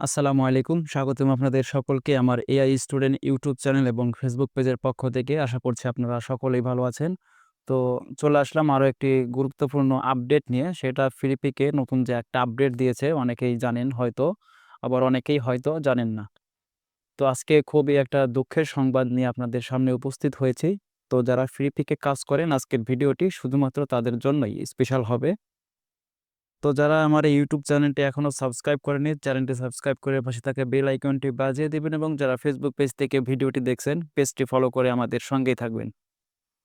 আসসালামু আলাইকুম। স্বাগতম আপনাদের সকলকে আমার এআই স্টুডেন্ট ইউটিউব চ্যানেল এবং ফেসবুক পেজের পক্ষ থেকে। আশা করছি আপনারা সকলেই ভালো আছেন। তো চলে আসলাম আরও একটি গুরুত্বপূর্ণ আপডেট নিয়ে। সেটা ফ্রিপিকে নতুন যে একটা আপডেট দিয়েছে অনেকেই জানেন হয়তো, আবার অনেকেই হয়তো জানেন না। তো আজকে খুবই একটা দুঃখের সংবাদ নিয়ে আপনাদের সামনে উপস্থিত হয়েছি। তো যারা ফ্রিপিকে কাজ করেন আজকের ভিডিওটি শুধুমাত্র তাদের জন্যই স্পেশাল হবে। তো যারা আমার এই ইউটিউব চ্যানেলটি এখনও সাবস্ক্রাইব করেনি, চ্যানেলটি সাবস্ক্রাইব করে পাশে থাকা বেল আইকনটি বাজিয়ে দিবেন এবং যারা ফেসবুক পেজ থেকে ভিডিওটি দেখছেন, পেজটি ফলো করে আমাদের সঙ্গেই থাকবেন।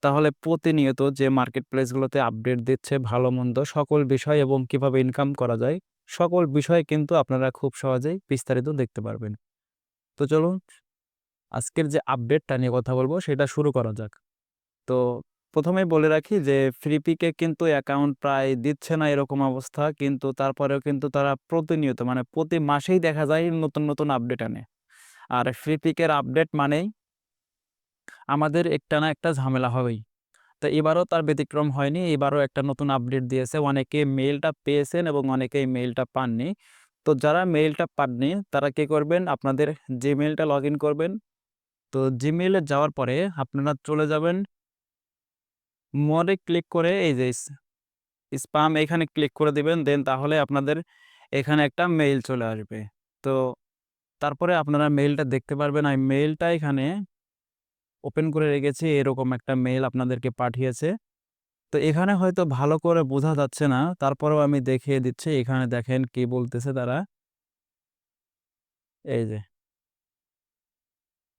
তাহলে প্রতিনিয়ত যে মার্কেট প্লেসগুলোতে আপডেট দিচ্ছে ভালো-মন্দ সকল বিষয় এবং কীভাবে ইনকাম করা যায়, সকল বিষয় কিন্তু আপনারা খুব সহজেই বিস্তারিত দেখতে পারবেন। তো চলুন আজকের যে আপডেটটা নিয়ে কথা বলব সেটা শুরু করা যাক। তো প্রথমেই বলে রাখি যে ফ্রিপিকে কিন্তু অ্যাকাউন্ট প্রায় দিচ্ছে না এরকম অবস্থা। কিন্তু তারপরেও কিন্তু তারা প্রতিনিয়ত মানে প্রতি মাসেই দেখা যায় নতুন, নতুন আপডেট আনে। আর ফ্রিপিকের আপডেট মানেই আমাদের একটা না একটা ঝামেলা হবেই। তো এবারও তার ব্যতিক্রম হয়নি। এবারও একটা নতুন আপডেট দিয়েছে। অনেকে মেইলটা পেয়েছেন এবং অনেকেই মেইলটা পাননি। তো যারা মেইলটা পাননি তারা কি করবেন? আপনাদের জিমেইলটা লগইন করবেন। তো জিমেইলে যাওয়ার পরে আপনারা চলে যাবেন মোরে ক্লিক করে এই যে স্পাম এখানে ক্লিক করে দিবেন। দেন তাহলে আপনাদের এখানে একটা মেইল চলে আসবে। তো তারপরে আপনারা মেইলটা দেখতে পারবেন। আমি মেইলটা এখানে ওপেন করে রেখেছি। এরকম একটা মেইল আপনাদেরকে পাঠিয়েছে। তো এখানে হয়তো ভালো করে বোঝা যাচ্ছে না। তারপরেও আমি দেখিয়ে দিচ্ছি। এখানে দেখেন কি বলতেছে তারা। এই যে।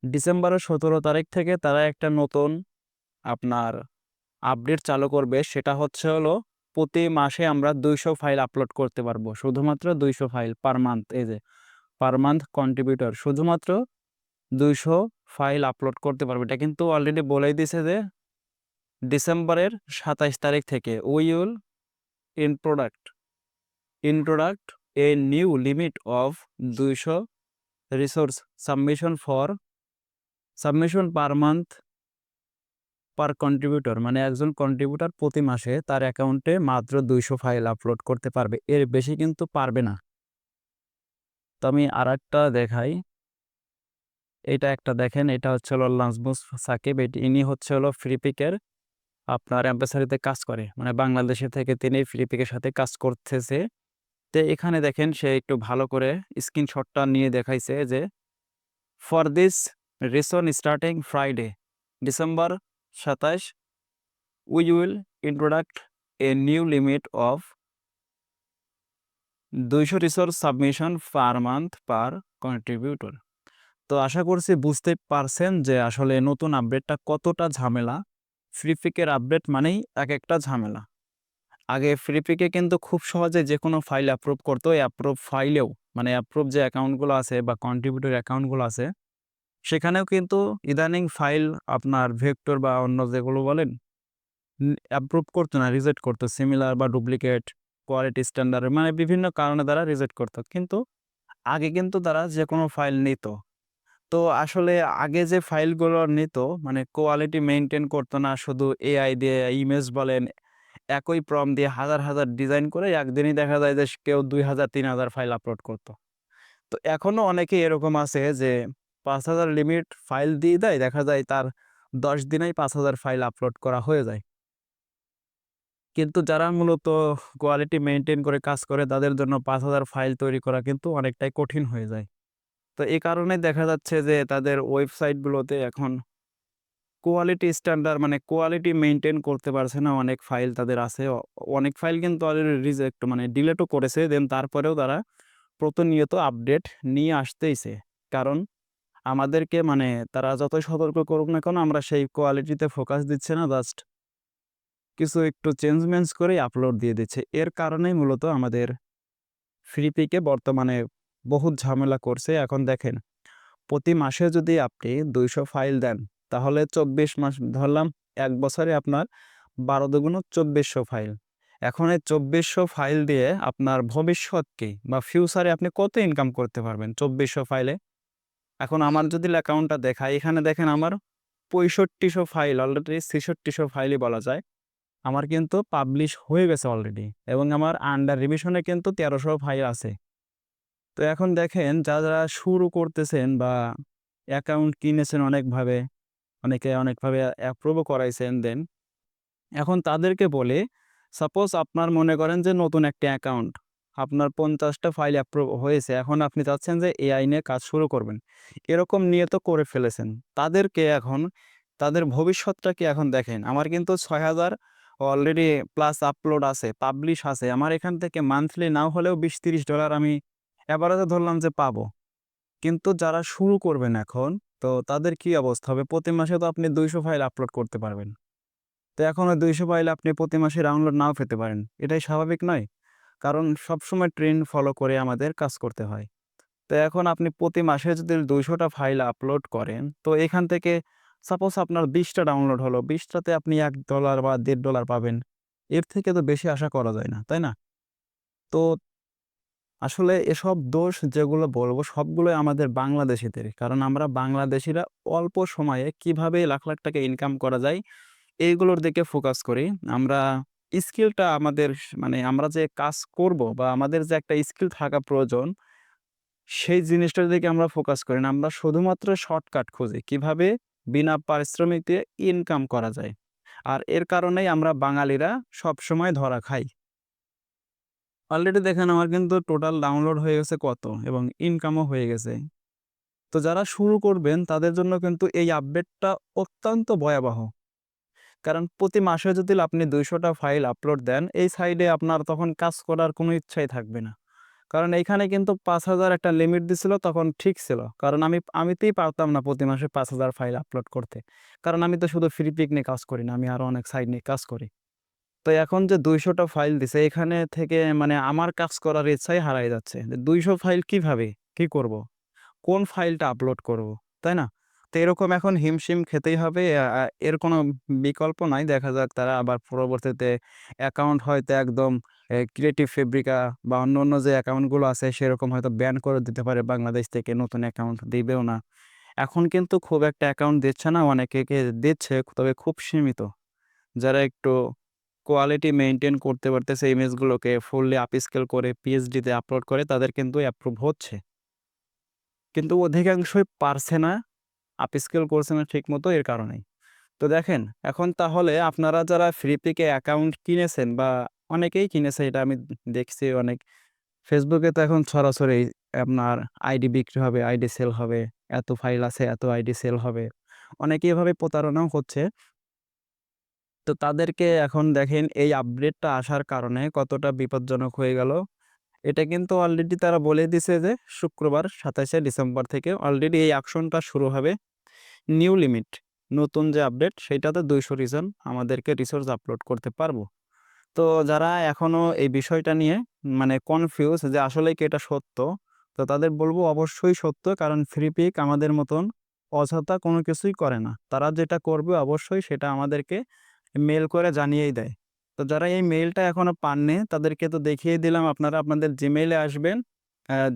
ডিসেম্বরের ১৭ তারিখ থেকে তারা একটা নতুন আপনার আপডেট চালু করবে। সেটা হচ্ছে হলো প্রতি মাসে আমরা ২০০ ফাইল আপলোড করতে পারব। শুধুমাত্র ২০০ ফাইল পার মান্থ এই যে পার মান্থ কন্ট্রিবিউটর শুধুমাত্র ২০০ ফাইল আপলোড করতে পারবে। এটা কিন্তু অলরেডি বলেই দিছে যে, ডিসেম্বরের ২৭ তারিখ থেকে we will introduce introduce a new limit of ২০০ resource submission for submission per month per contributor মানে একজন কন্ট্রিবিউটর প্রতি মাসে তার অ্যাকাউন্টে মাত্র ২০০ ফাইল আপলোড করতে পারবে। এর বেশি কিন্তু পারবে না। তো আমি আরেকটা দেখাই। এটা একটা দেখেন, এটা হচ্ছে হলো নাজমুস সাকিব। এটি, ইনি হচ্ছে হলো ফ্রিপিকের আপনার অ্যাম্বাসারিতে কাজ করে। মানে বাংলাদেশে থেকে তিনি ফ্রিপিকের সাথে কাজ করতেছে। তো এখানে দেখেন, সে একটু ভালো করে স্ক্রিনশটটা নিয়ে দেখাইছে যে for this reason starting Friday December ২৭ we will introduce a new limit of ২০০ resource submission per month per contributor. তো আশা করছি বুঝতে পারছেন যে আসলে নতুন আপডেটটা কতটা ঝামেলা। ফ্রি ফ্রিপিকের আপডেট মানেই এক একটা ঝামেলা। আগে ফ্রিপিকে কিন্তু খুব সহজে যে কোনো ফাইল অ্যাপ্রুভ করতো, এই অ্যাপ্রুভ ফাইলেও মানে অ্যাপ্রুভ যে অ্যাকাউন্টগুলো আছে বা কন্ট্রিবিউটর অ্যাকাউন্টগুলো আছে সেখানেও কিন্তু ইদানিং ফাইল আপনার ভেক্টর বা অন্য যেগুলো বলেন অ্যাপ্রুভ করতো না, রিজেক্ট করতো। সিমিলার বা ডুপ্লিকেট, কোয়ালিটি স্ট্যান্ডার্ড মানে বিভিন্ন কারণে তারা রিজেক্ট করতো। কিন্তু আগে কিন্তু তারা যে কোনো ফাইল নিত। তো আসলে আগে যে ফাইলগুলো নিত মানে কোয়ালিটি মেনটেন করতো না। শুধু এআই দিয়ে ইমেজ বলেন, একই প্রম্পট দিয়ে হাজার, হাজার ডিজাইন করে একদিনই দেখা যায় যে কেউ ২০০০ ৩০০০ ফাইল আপলোড করতো তো এখনও অনেকে এরকম আছে যে ৫০০০ লিমিট ফাইল দিয়ে দেয়। দেখা যায় তার ১০ দিনেই ৫০০০ ফাইল আপলোড করা হয়ে যায়। কিন্তু যারা মূলত কোয়ালিটি মেইনটেইন করে কাজ করে, তাদের জন্য ৫০০০ ফাইল তৈরি করা কিন্তু অনেকটাই কঠিন হয়ে যায়। তো এই কারণে দেখা যাচ্ছে যে তাদের ওয়েবসাইটগুলোতে এখন কোয়ালিটি স্ট্যান্ডার্ড মানে কোয়ালিটি মেনটেন করতে পারছে না। অনেক ফাইল তাদের আছে। অনেক ফাইল কিন্তু অলরেডি রিজেক্ট মানে ডিলেটও করেছে। দেন তারপরেও তারা প্রতিনিয়ত আপডেট নিয়ে আসতেইছে। কারণ আমাদেরকে মানে তারা যতই সতর্ক করুক না কেন, আমরা সেই কোয়ালিটিতে ফোকাস দিচ্ছে না। জাস্ট কিছু একটু চেঞ্জ-মেঞ্জ করেই আপলোড দিয়ে দিচ্ছে। এর কারণেই মূলত আমাদের ফ্রিপিকে বর্তমানে বহুত ঝামেলা করছে। এখন দেখেন, প্রতি মাসে যদি আপনি ২০০ ফাইল দেন, তাহলে ২৪ মাস, ধরলাম এক বছরে আপনার ১২ দুগুণ ২৪০০ ফাইল। এখন এই ২৪০০ ফাইল দিয়ে আপনার ভবিষ্যৎ কি বা ফিউচারে আপনি কত ইনকাম করতে পারবেন ২৪০০ ফাইলে? এখন আমার যদি অ্যাকাউন্টটা দেখায় এখানে দেখেন আমার ৬৫০০ ফাইল অলরেডি ৬৬০০ ফাইলই বলা যায়। আমার কিন্তু পাবলিশ হয়ে গেছে অলরেডি এবং আমার আন্ডার রিভিশনে কিন্তু তেরোশো ফাইল আছে। তো এখন দেখেন যা যারা শুরু করতেছেন বা অ্যাকাউন্ট কিনেছেন অনেকভাবে, অনেকে অনেকভাবে অ্যাপ্রুভও করাইছেন দেন। এখন তাদেরকে বলে সাপোজ আপনার মনে করেন যে নতুন একটা অ্যাকাউন্ট, আপনার ৫০ টা ফাইল অ্যাপ্রুভ হয়েছে। এখন আপনি চাচ্ছেন যে এআই নিয়ে কাজ শুরু করবেন। এরকম নিয়ে তো করে ফেলেছেন। তাদেরকে এখন তাদের ভবিষ্যৎটা কি এখন দেখেন। আমার কিন্তু ৬০০০ অলরেডি প্লাস আপলোড আছে, পাবলিশ আছে। আমার এখান থেকে মান্থলি নাও হলেও $২০-৩০ আমি এভারেজে ধরলাম যে পাবো। কিন্তু যারা শুরু করবেন এখন, তো তাদের কি অবস্থা হবে? প্রতি মাসে তো আপনি ২০০ ফাইল আপলোড করতে পারবেন। তো এখন ওই ২০০ ফাইল আপনি প্রতি মাসে ডাউনলোড নাও পেতে পারেন। এটাই স্বাভাবিক নয়? কারণ সবসময় ট্রেন্ড ফলো করে আমাদের কাজ করতে হয়। তো এখন আপনি প্রতি মাসে যদি দুইশোটা ফাইল আপলোড করেন, তো এখান থেকে সাপোজ আপনার বিশটা ডাউনলোড হলো। বিশটাতে আপনি এক ডলার বা $১.৫ পাবেন। এর থেকে তো বেশি আশা করা যায় না, তাই না? তো আসলে এসব দোষ যেগুলো বলব সবগুলোই আমাদের বাংলাদেশিদের কারণ আমরা বাংলাদেশিরা অল্প সময়ে কীভাবে লাখ, লাখ টাকা ইনকাম করা যায় এইগুলোর দিকে ফোকাস করি। আমরা স্কিলটা আমাদের মানে আমরা যে কাজ করব বা আমাদের যে একটা স্কিল থাকা প্রয়োজন, সেই জিনিসটার দিকে আমরা ফোকাস করি না। আমরা শুধুমাত্র শর্টকাট খুঁজি। কীভাবে বিনা পারিশ্রমিক দিয়ে ইনকাম করা যায়। আর এর কারণেই আমরা বাঙালিরা সবসময় ধরা খাই। অলরেডি দেখেন আমার কিন্তু টোটাল ডাউনলোড হয়ে গেছে কত এবং ইনকামও হয়ে গেছে। তো যারা শুরু করবেন তাদের জন্য কিন্তু এই আপডেটটা অত্যন্ত ভয়াবহ। কারণ প্রতি মাসে যদি আপনি দুইশোটা ফাইল আপলোড দেন, এই সাইডে আপনার তখন কাজ করার কোনো ইচ্ছাই থাকবে না। কারণ এইখানে কিন্তু ৫০০০ একটা লিমিট দিছিল তখন ঠিক ছিল। কারণ আমি আমিতেই পারতাম না প্রতি মাসে ৫০০০ ফাইল আপলোড করতে। কারণ আমি তো শুধু ফ্রি পিক নিয়ে কাজ করি না। আমি আরও অনেক সাইড নিয়ে কাজ করি। তো এখন যে দুইশোটা ফাইল দিছে এখানে থেকে মানে আমার কাজ করার ইচ্ছাই হারায় যাচ্ছে। ২০০ ফাইল কীভাবে? কি করব? কোন ফাইলটা আপলোড করব? তাই না? তো এরকম এখন হিমশিম খেতেই হবে। এর কোনো বিকল্প নাই। দেখা যাক তারা আবার পরবর্তীতে অ্যাকাউন্ট হয়তো একদম ক্রিয়েটিভ ফেব্রিকা বা অন্য অন্য যে অ্যাকাউন্টগুলো আছে সেরকম হয়তো ব্যান করে দিতে পারে বাংলাদেশ থেকে নতুন অ্যাকাউন্ট দিবেও না। এখন কিন্তু খুব একটা অ্যাকাউন্ট দিচ্ছে না। অনেকেকে দিচ্ছে তবে খুব সীমিত। যারা একটু কোয়ালিটি মেনটেন করতে পারতেছে ইমেজগুলোকে ফুললি আপস্কেল করে পিএইচডিতে আপলোড করে তাদের কিন্তু অ্যাপ্রুভ হচ্ছে। কিন্তু অধিকাংশই পারছে না, আপস্কেল করছে না ঠিকমতো এর কারণেই। তো দেখেন এখন তাহলে আপনারা যারা ফ্রি পিকে অ্যাকাউন্ট কিনেছেন বা অনেকেই কিনেছে এটা আমি দেখছি অনেক। ফেসবুকে তো এখন সরাসরি আপনার আইডি বিক্রি হবে, আইডি সেল হবে, এত ফাইল আছে, এত আইডি সেল হবে। অনেকে এভাবে প্রতারণাও হচ্ছে। তো তাদেরকে এখন দেখেন এই আপডেটটা আসার কারণে কতটা বিপজ্জনক হয়ে গেল। এটা কিন্তু অলরেডি তারা বলে দিছে যে, শুক্রবার ২৭শে ডিসেম্বর থেকে অলরেডি এই অ্যাকশনটা শুরু হবে। নিউ লিমিট নতুন যে আপডেট সেইটাতে ২০০ রিজন আমাদেরকে রিসোর্স আপলোড করতে পারব। তো যারা এখনও এই বিষয়টা নিয়ে মানে কনফিউজ যে, আসলেই কি এটা সত্য? তো তাদের বলব অবশ্যই সত্য। কারণ ফ্রি পিক আমাদের মতন অযথা কোনো কিছুই করে না। তারা যেটা করবে অবশ্যই সেটা আমাদেরকে মেল করে জানিয়েই দেয়। তো যারা এই মেইলটা এখনও পাননি তাদেরকে তো দেখিয়ে দিলাম আপনারা আপনাদের জিমেইলে আসবেন।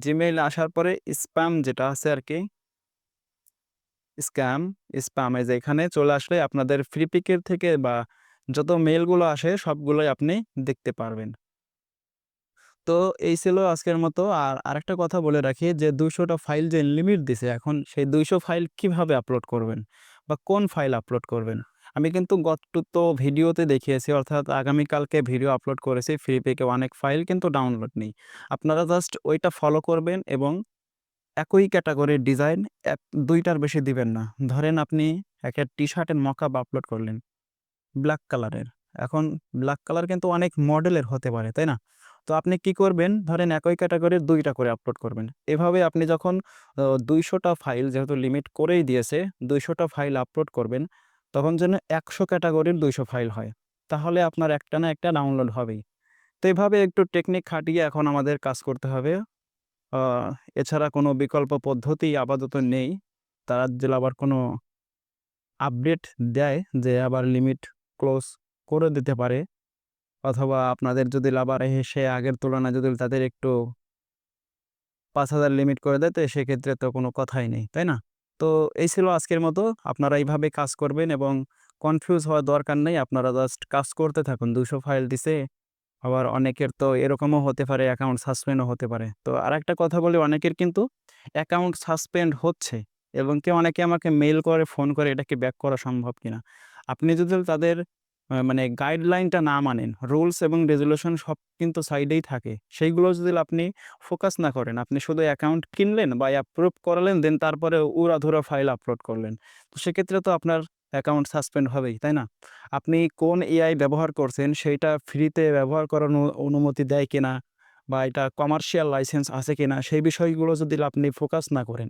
জিমেইলে আসার পরে স্প্যাম যেটা আছে আর কি স্ক্যাম, স্প্যাম এই যে এখানে চলে আসলে আপনাদের ফ্রি পিকের থেকে বা যত মেইলগুলো আসে সবগুলোই আপনি দেখতে পারবেন। তো এই ছিল আজকের মতো। আর আরেকটা কথা বলে রাখি যে ২০০ টা ফাইল যে লিমিট দিছে এখন সেই ২০০ ফাইল কীভাবে আপলোড করবেন? বা কোন ফাইল আপলোড করবেন? আমি কিন্তু গত তো ভিডিওতে দেখিয়েছি অর্থাৎ আগামীকালকে ভিডিও আপলোড করেছি ফ্রি পিকে অনেক ফাইল কিন্তু ডাউনলোড নেই। আপনারা জাস্ট ওইটা ফলো করবেন এবং একই ক্যাটাগরির ডিজাইন এক ২ টার বেশি দিবেন না। ধরেন আপনি একটা টি-শার্টের মকআপ আপলোড করলেন ব্ল্যাক কালারের। এখন ব্ল্যাক কালার কিন্তু অনেক মডেলের হতে পারে, তাই না? তো আপনি কি করবেন? ধরেন একই ক্যাটাগরির দুইটা করে আপলোড করবেন। এভাবে আপনি যখন দুইশোটা ফাইল যেহেতু লিমিট করেই দিয়েছে, দুইশোটা ফাইল আপলোড করবেন, তখন যেন ১০০ ক্যাটাগরির ২০০ ফাইল হয়। তাহলে আপনার একটা না একটা ডাউনলোড হবেই। তো এভাবে একটু টেকনিক খাটিয়ে এখন আমাদের কাজ করতে হবে। এছাড়া কোনো বিকল্প পদ্ধতি আপাতত নেই। তারা যদি আবার কোনো আপডেট দেয় যে আবার লিমিট ক্লোজ করে দিতে পারে অথবা আপনাদের যদি আবার এসে আগের তুলনায় যদি তাদের একটু ৫০০০ লিমিট করে দেয় তো সেক্ষেত্রে তো কোনো কথাই নেই, তাই না? তো এই ছিল আজকের মতো। আপনারা এইভাবে কাজ করবেন এবং কনফিউজ হওয়ার দরকার নেই। আপনারা জাস্ট কাজ করতে থাকুন। দুশো ফাইল দিছে, আবার অনেকের তো এরকমও হতে পারে অ্যাকাউন্ট সাসপেন্ডও হতে পারে। তো আর একটা কথা বলি অনেকের কিন্তু অ্যাকাউন্ট সাসপেন্ড হচ্ছে এবং কেউ অনেকে আমাকে মেইল করে, ফোন করে এটাকে ব্যাক করা সম্ভব কিনা? আপনি যদি তাদের মানে গাইডলাইনটা না মানেন, রুলস এবং রেজুলেশন সব কিন্তু সাইডেই থাকে। সেইগুলো যদি আপনি ফোকাস না করেন, আপনি শুধু অ্যাকাউন্ট কিনলেন বা অ্যাপ্রুভ করালেন দেন তারপরে উড়াধুরা ফাইল আপলোড করলেন। তো সেক্ষেত্রে তো আপনার অ্যাকাউন্ট সাসপেন্ড হবেই, তাই না? আপনি কোন এআই ব্যবহার করছেন সেইটা ফ্রিতে ব্যবহার করার অনুমতি দেয় কিনা বা এটা কমার্শিয়াল লাইসেন্স আছে কিনা সেই বিষয়গুলো যদি আপনি ফোকাস না করেন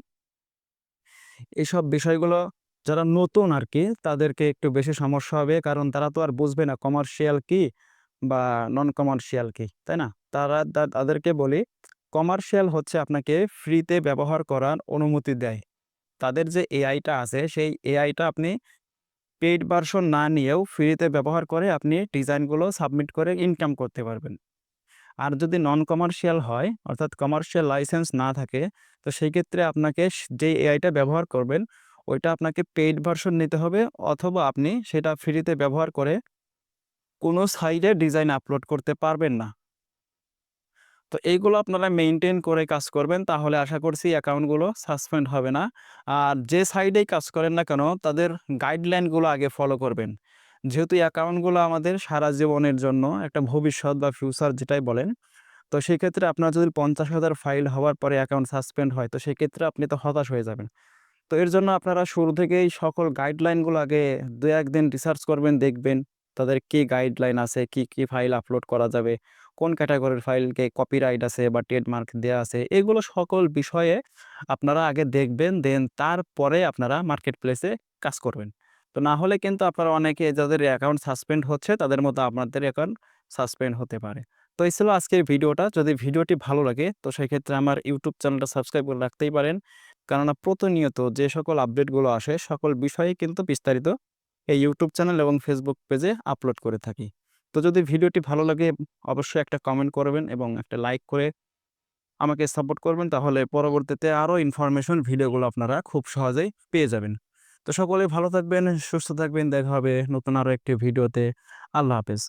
এসব বিষয়গুলো যারা নতুন আর কি তাদেরকে একটু বেশি সমস্যা হবে। কারণ তারা তো আর বুঝবে না কমার্শিয়াল কি বা নন কমার্শিয়াল কি, তাই না? তারা তাদেরকে বলি কমার্শিয়াল হচ্ছে আপনাকে ফ্রিতে ব্যবহার করার অনুমতি দেয়। তাদের যে এআইটা আছে সেই এআইটা আপনি পেইড ভার্সন না নিয়েও ফ্রিতে ব্যবহার করে আপনি ডিজাইনগুলো সাবমিট করে ইনকাম করতে পারবেন। আর যদি নন কমার্শিয়াল হয় অর্থাৎ কমার্শিয়াল লাইসেন্স না থাকে তো সেই ক্ষেত্রে আপনাকে যে এআইটা ব্যবহার করবেন ওইটা আপনাকে পেইড ভার্সন নিতে হবে অথবা আপনি সেটা ফ্রিতে ব্যবহার করে কোনো সাইডে ডিজাইন আপলোড করতে পারবেন না। তো এইগুলো আপনারা মেনটেন করে কাজ করবেন তাহলে আশা করছি অ্যাকাউন্টগুলো সাসপেন্ড হবে না। আর যে সাইডেই কাজ করেন না কেন তাদের গাইডলাইনগুলো আগে ফলো করবেন। যেহেতু অ্যাকাউন্টগুলো আমাদের সারা জীবনের জন্য একটা ভবিষ্যৎ বা ফিউচার যেটাই বলেন। তো সেক্ষেত্রে আপনার যদি ৫০,০০০ ফাইল হওয়ার পরে অ্যাকাউন্ট সাসপেন্ড হয় তো সেক্ষেত্রে আপনি তো হতাশ হয়ে যাবেন। তো এর জন্য আপনারা শুরু থেকেই সকল গাইডলাইনগুলো আগে ২-১ দিন রিসার্চ করবেন, দেখবেন তাদের কি গাইডলাইন আছে, কি, কি ফাইল আপলোড করা যাবে, কোন ক্যাটাগরির ফাইলকে কপিরাইট আছে বা ট্রেডমার্ক দেওয়া আছে। এগুলো সকল বিষয়ে আপনারা আগে দেখবেন দেন তারপরে আপনারা মার্কেট প্লেসে কাজ করবেন। তো না হলে কিন্তু আপনারা অনেকে যাদের অ্যাকাউন্ট সাসপেন্ড হচ্ছে তাদের মতো আপনাদের অ্যাকাউন্ট সাসপেন্ড হতে পারে। তো এই ছিল আজকের ভিডিওটা। যদি ভিডিওটি ভালো লাগে তো সেক্ষেত্রে আমার ইউটিউব চ্যানেলটা সাবস্ক্রাইব করে রাখতেই পারেন। কেননা প্রতিনিয়ত যে সকল আপডেটগুলো আসে সকল বিষয়েই কিন্তু বিস্তারিত এই ইউটিউব চ্যানেল এবং ফেসবুক পেজে আপলোড করে থাকি। তো যদি ভিডিওটি ভালো লাগে অবশ্যই একটা কমেন্ট করবেন এবং একটা লাইক করে আমাকে সাপোর্ট করবেন তাহলে পরবর্তীতে আরও ইনফরমেশন ভিডিওগুলো আপনারা খুব সহজেই পেয়ে যাবেন। তো সকলেই ভালো থাকবেন, সুস্থ থাকবেন। দেখা হবে নতুন আরও একটি ভিডিওতে। আল্লাহ হাফেজ।